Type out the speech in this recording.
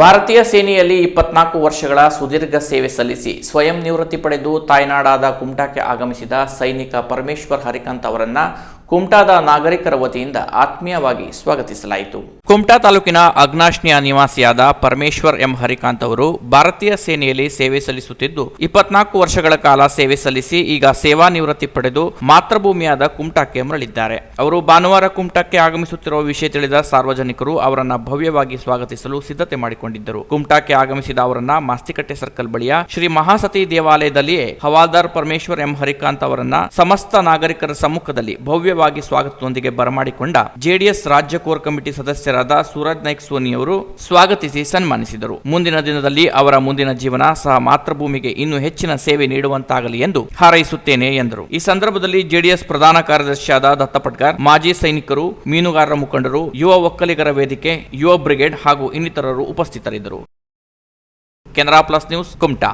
ಭಾರತೀಯ ಸೇನೆಯಲ್ಲಿ ಇಪ್ಪತ್ನಾಲ್ಕು ವರ್ಷಗಳ ಸುದೀರ್ಘ ಸೇವೆ ಸಲ್ಲಿಸಿ ಸ್ವಯಂ ನಿವೃತ್ತಿ ಪಡೆದು ತಾಯ್ನಾಡಾದ ಕುಮಟಾಕ್ಕೆ ಆಗಮಿಸಿದ ಸೈನಿಕ ಪರಮೇಶ್ವರ್ ಹರಿಕಾಂತ್ ಅವರನ್ನ ಕುಮಟಾದ ನಾಗರಿಕರ ವತಿಯಿಂದ ಆತ್ಮೀಯವಾಗಿ ಸ್ವಾಗತಿಸಲಾಯಿತು. ಕುಮಟಾ ತಾಲೂಕಿನ ಅಗ್ನಾಶ್ನಿಯ ನಿವಾಸಿಯಾದ ಪರಮೇಶ್ವರ್ ಎಂ ಹರಿಕಾಂತ್ ಅವರು ಭಾರತೀಯ ಸೇನೆಯಲ್ಲಿ ಸೇವೆ ಸಲ್ಲಿಸುತ್ತಿದ್ದು, ಇಪ್ಪತ್ನಾಲ್ಕು ವರ್ಷಗಳ ಕಾಲ ಸೇವೆ ಸಲ್ಲಿಸಿ ಈಗ ಸೇವಾ ನಿವೃತ್ತಿ ಪಡೆದು ಮಾತೃಭೂಮಿಯಾದ ಕುಮಟಾಕ್ಕೆ ಮರಳಿದ್ದಾರೆ. ಅವರು ಭಾನುವಾರ ಕುಮಟಾಕ್ಕೆ ಆಗಮಿಸುತ್ತಿರುವ ವಿಷಯ ತಿಳಿದ ಸಾರ್ವಜನಿಕರು ಅವರನ್ನು ಭವ್ಯವಾಗಿ ಸ್ವಾಗತಿಸಲು ಸಿದ್ಧತೆ ಮಾಡಿಕೊಂಡಿದ್ದರು ಕುಮಟಾಕ್ಕೆ ಆಗಮಿಸಿದ ಅವರನ್ನ ಮಾಸ್ತಿಕಟ್ಟೆ ಸರ್ಕಲ್ ಬಳಿಯ ಶ್ರೀ ಮಹಾಸತಿ ದೇವಾಲಯದಲ್ಲಿಯೇ ಹವಾಲ್ದಾರ್ ಪರಮೇಶ್ವರ್ ಎಂ. ಹರಿಕಾಂತ್ ಅವರನ್ನ ಸಮಸ್ತ ನಾಗರಿಕರ ಸಮ್ಮುಖದಲ್ಲಿ ಭವ್ಯವಾಗಿ ಸ್ವಾಗತದೊಂದಿಗೆ ಬರಮಾಡಿಕೊಂಡ ಜೆಡಿಎಸ್ ರಾಜ್ಯ ಕೋರ್ ಕಮಿಟಿ ಸದಸ್ಯರಾದ ಸೂರಜ್ ನಾಯ್ಕ್ ಸೋನಿ ಅವರು ಸ್ವಾಗತಿಸಿ ಸನ್ಮಾನಿಸಿದರು. ಮುಂದಿನ ದಿನದಲ್ಲಿ ಅವರ ಮುಂದಿನ ಜೀವನ ಸಹ ಮಾತೃಭೂಮಿಗೆ ಇನ್ನೂ ಹೆಚ್ಚಿನ ಸೇವೆ ನೀಡುವಂತಾಗಲಿ ಎಂದು ಹಾರೈಸುತ್ತೇನೆ ಎಂದರು. ಈ ಸಂದರ್ಭದಲ್ಲಿ ಜೆಡಿಎಸ್ ಪ್ರಧಾನ ಕಾರ್ಯದರ್ಶಿಯಾದ ದತ್ತಪಟ್ಕರ್ ಮಾಜಿ ಸೈನಿಕರು, ಮೀನುಗಾರರ ಮುಖಂಡರು, ಯುವ ಒಕ್ಕಲಿಗರ ವೇದಿಕೆ, ಯುವ ಬ್ರಿಗೇಡ್ ಹಾಗೂ ಇನ್ನಿತರರು ಉಪಸ್ಥಿತರಿದ್ದರು. Canara plus news Kumta.